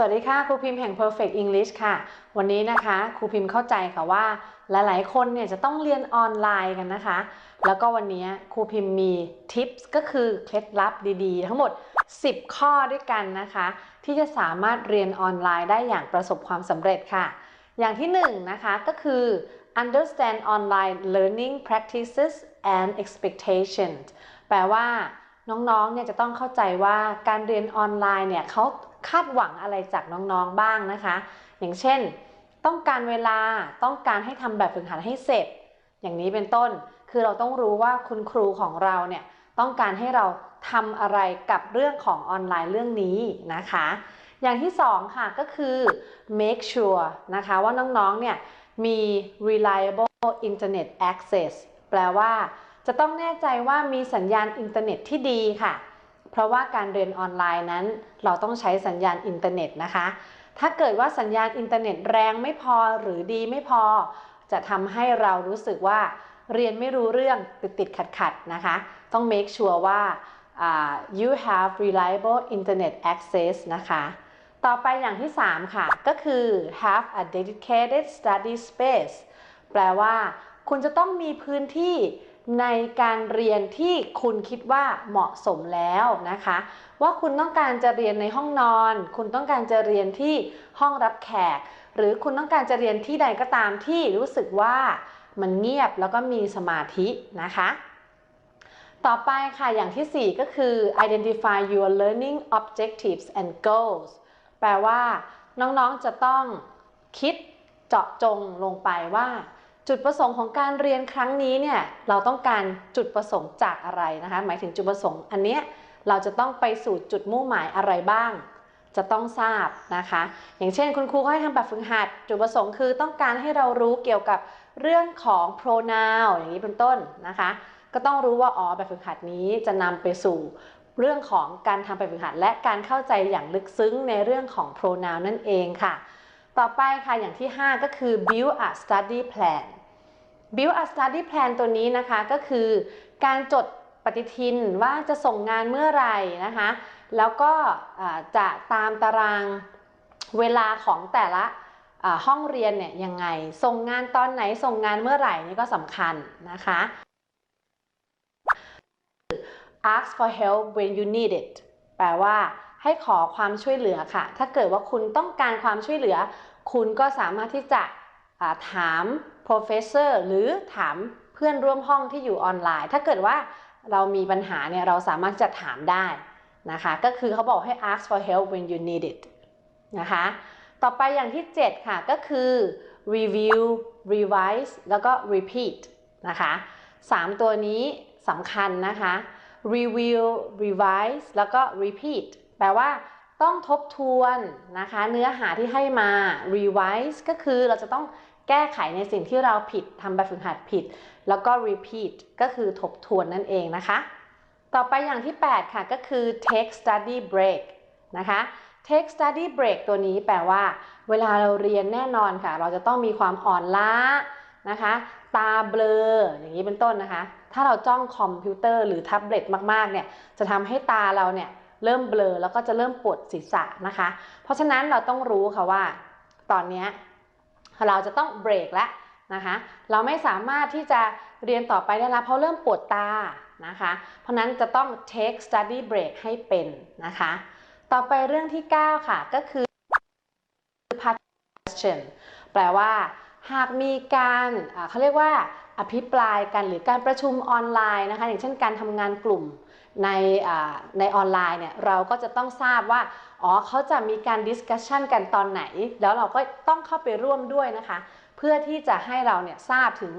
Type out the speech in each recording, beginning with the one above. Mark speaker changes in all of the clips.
Speaker 1: สวัสดีค่ะครูพิมพ์แห่ง Perfect English ค่ะ วันนี้นะคะครูพิมพ์เข้าใจค่ะว่า หลายๆ คนเนี่ยจะต้องเรียนออนไลน์กันนะคะ แล้วก็วันนี้ครูพิมพ์มีทิปส์ก็คือเคล็ดลับดีๆ ทั้งหมด 10 ข้อด้วยกันนะคะ ที่จะสามารถเรียนออนไลน์ได้อย่างประสบความสำเร็จค่ะ อย่างที่1นงนะคะก็คือ understand online learning practices and expectations แปลว่าน้องๆเนี่ยจะต้องเข้าใจว่าการเรียนออนไลน์เนี่ยเขา คาดหวังอะไรจากน้องๆบ้างนะคะ อย่างเช่น ต้องการเวลาต้องการให้ทำแบบฝึกหัดให้เสร็จ อย่างนี้เป็นต้นคือเราต้องรู้ว่าคุณครูของเราเนี่ยต้องการให้เราทำอะไรกับเรื่องของออนไลน์เรื่องนี้นะคะ อย่างที่สองค่ะก็คือ make sure นะคะว่าน้องๆเนี่ยมี reliable internet access แปลว่าจะต้องแน่ใจว่ามีสัญญาณอินเทอร์เน็ตที่ดีค่ะ เพราะว่าการเรียนออนไลน์นั้น เราต้องใช้สัญญาณอินเทอร์เน็ตนะคะ ถ้าเกิดว่าสัญญาณอินเทอร์เน็ตแรงไม่พอหรือดีไม่พอ จะทำให้เรารู้สึกว่าเรียนไม่รู้เรื่องติดติดขัดขัดๆนะคะ ต้อง make sure ว่า uh, you have reliable internet access นะคะ ต่อไปอย่างที่ 3 ค่ะ ก็คือ have a dedicated study space แปลว่า คุณจะต้องมีพื้นที่ ในการเรียนที่คุณคิดว่าเหมาะสมแล้วนะคะ ว่าคุณต้องการจะเรียนในห้องนอน คุณต้องการจะเรียนที่ห้องรับแขก หรือคุณต้องการจะเรียนที่ใดก็ตามที่รู้สึกว่ามันเงียบแล้วก็มีสมาธินะคะ ต่อไปค่ะอย่างที่ 4 ก็คือ identify your learning objectives and goals แปลว่าน้องๆจะต้องคิดเจาะจงลงไปว่า จุดประสงค์ของการเรียนครั้งนี้เนี่ยเราต้องการจุดประสงค์จากอะไรนะคะ หมายถึงจุดประสงค์อันเนี้ยเราจะต้องไปสู่จุดมุ่งหมายอะไรบ้าง จะต้องทราบนะคะ อย่างเช่น คุณครูก็ให้ทำแบบฝึกหัด จุดประสงค์คือต้องการให้เรารู้เกี่ยวกับเรื่องของ pronoun อย่างนี้เป็นต้นนะคะ ก็ต้องรู้ว่าอ๋อแบบฝึกหัดนี้จะนำไปสู่เรื่องของการทำแบบฝึกหัด และการเข้าใจอย่างลึกซึ้งในเรื่องของ pronoun นั่นเองค่ะ ต่อไปค่ะอย่างที่ 5 ก็คือ build a study plan build a study plan ตัวนี้นะคะก็คือการจดปฏิทินว่าจะส่งงานเมื่อไหร่นะคะ แล้วก็จะตามตารางเวลาของแต่ละห้องเรียนเนี่ยยังไง ส่งงานตอนไหนส่งงานเมื่อไหร่นี่ก็สำคัญนะคะ ask for help when you need it แปลว่าให้ขอความช่วยเหลือค่ะ ถ้าเกิดว่าคุณต้องการความช่วยเหลือ คุณก็สามารถที่จะ ถาม professor หรือถามเพื่อนร่วมห้องที่อยู่ออนไลน์ ถ้าเกิดว่าเรามีปัญหาเนี่ยเราสามารถจะถามได้นะคะ ก็คือเขาบอกให้ ask for help when you need it นะคะ ต่อไปอย่างที่ 7 ค่ะ ก็คือ review revise แล้วก็ repeat นะคะ3ตัวนี้สำคัญนะคะ review revise แล้วก็ repeat แปลว่าต้องทบทวนนะคะ เนื้อหาที่ให้มา revise ก็คือเราจะต้อง แก้ไขในสิ่งที่เราผิดทำแบบฝึกหัดผิด แล้วก็ repeat ก็คือทบทวนนั่นเองนะคะ ต่อไปอย่างที่ 8 ค่ะก็คือ take study break นะคะ take study break ตัวนี้แปลว่า เวลาเราเรียนแน่นอนค่ะ เราจะต้องมีความอ่อนล้านะคะ ตาเบลออย่างนี้เป็นต้นนะคะ ถ้าเราจ้องคอมพิวเตอร์หรือแท็บเล็ตมากๆเนี่ยจะทำให้ตาเราเนี่ยเริ่มเบลอแล้วก็จะเริ่มปวดศีรษะนะคะ เพราะฉะนั้นเราต้องรู้ค่ะว่า ตอนนี้ เราจะต้องเบรกแล้วนะคะเราไม่สามารถที่จะเรียนต่อไปได้แล้วเพราะเริ่มปวดตานะคะเพราะนั้นจะต้อง take study break ให้เป็นนะคะต่อไปเรื่องที่ 9 ค่ะก็คือ participation แปลว่า หากมีการเขาเรียกว่าอภิปรายกันหรือการประชุมออนไลน์นะคะอย่างเช่นการทำงานกลุ่ม ในในออนไลน์เนี่ยเราก็จะต้องทราบว่าอ๋อเขาจะมีการดิสคัชชันกันตอนไหน แล้วเราก็ต้องเข้าไปร่วมด้วยนะคะ เพื่อที่จะให้เราเนี่ยทราบถึง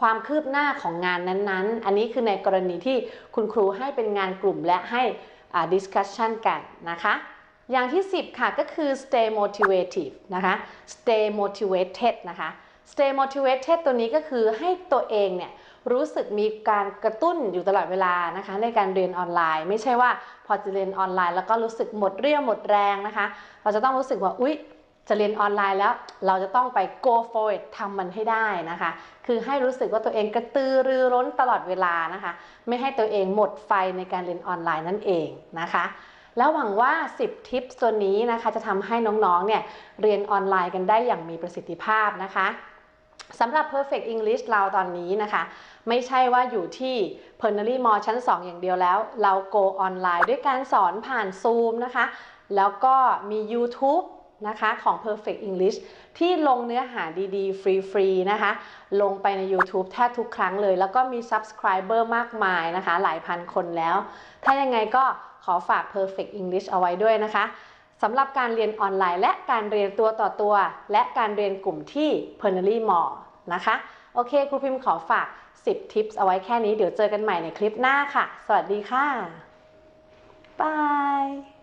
Speaker 1: ความคืบหน้าของงานนั้นๆ อันนี้คือในกรณีที่คุณครูให้เป็นงานกลุ่มและให้ดิสคัชชันกันนะคะอย่างที่ 10 ค่ะก็คือ stay motivated นะคะ stay motivated นะคะ stay motivated ตัวนี้ก็คือให้ตัวเองเนี่ย รู้สึกมีการกระตุ้นอยู่ตลอดเวลานะคะในการเรียนออนไลน์ ไม่ใช่ว่าพอจะเรียนออนไลน์ แล้วก็รู้สึกหมดเรี่ยวหมดแรงนะคะ เราจะต้องรู้สึกว่าอุ๊ยจะเรียนออนไลน์แล้วเราจะต้องไป go for it ทำมันให้ได้นะคะ คือให้รู้สึกว่าตัวเองกระตือรือร้นตลอดเวลานะคะ ไม่ให้ตัวเองหมดไฟในการเรียนออนไลน์นั่นเองนะคะ แล้วหวังว่า 10 ทิปตัวนี้นะคะ จะทำให้น้องๆเนี่ยเรียนออนไลน์กันได้อย่างมีประสิทธิภาพนะคะ สำหรับ Perfect English เราตอนนี้นะคะ ไม่ใช่ว่าอยู่ที่ p e r n a r y Mall ชั้น 2 อย่างเดียวแล้ว เรา go ออนไลน์ด้วยการสอนผ่าน Zoom นะคะ แล้วก็มี YouTube นะคะของ Perfect English ที่ลงเนื้อหาดีๆ ฟรีๆ นะคะ ลงไปใน YouTube แทบทุกครั้งเลย แล้วก็มี Subscriber มากมายนะคะ หลายพันคนแล้ว ถ้ายังไงก็ขอฝาก Perfect English เอาไว้ด้วยนะคะ สำหรับการเรียนออนไลน์ และการเรียนตัวต่อตัว และการเรียนกลุ่มที่ p e r n a r y m o r e นะคะโอเคครูพิมพ์ขอฝาก 10 ทิปเอาไว้แค่นี้เดี๋ยวเจอกันใหม่ในคลิปหน้าค่ะ สวัสดีค่ะบาย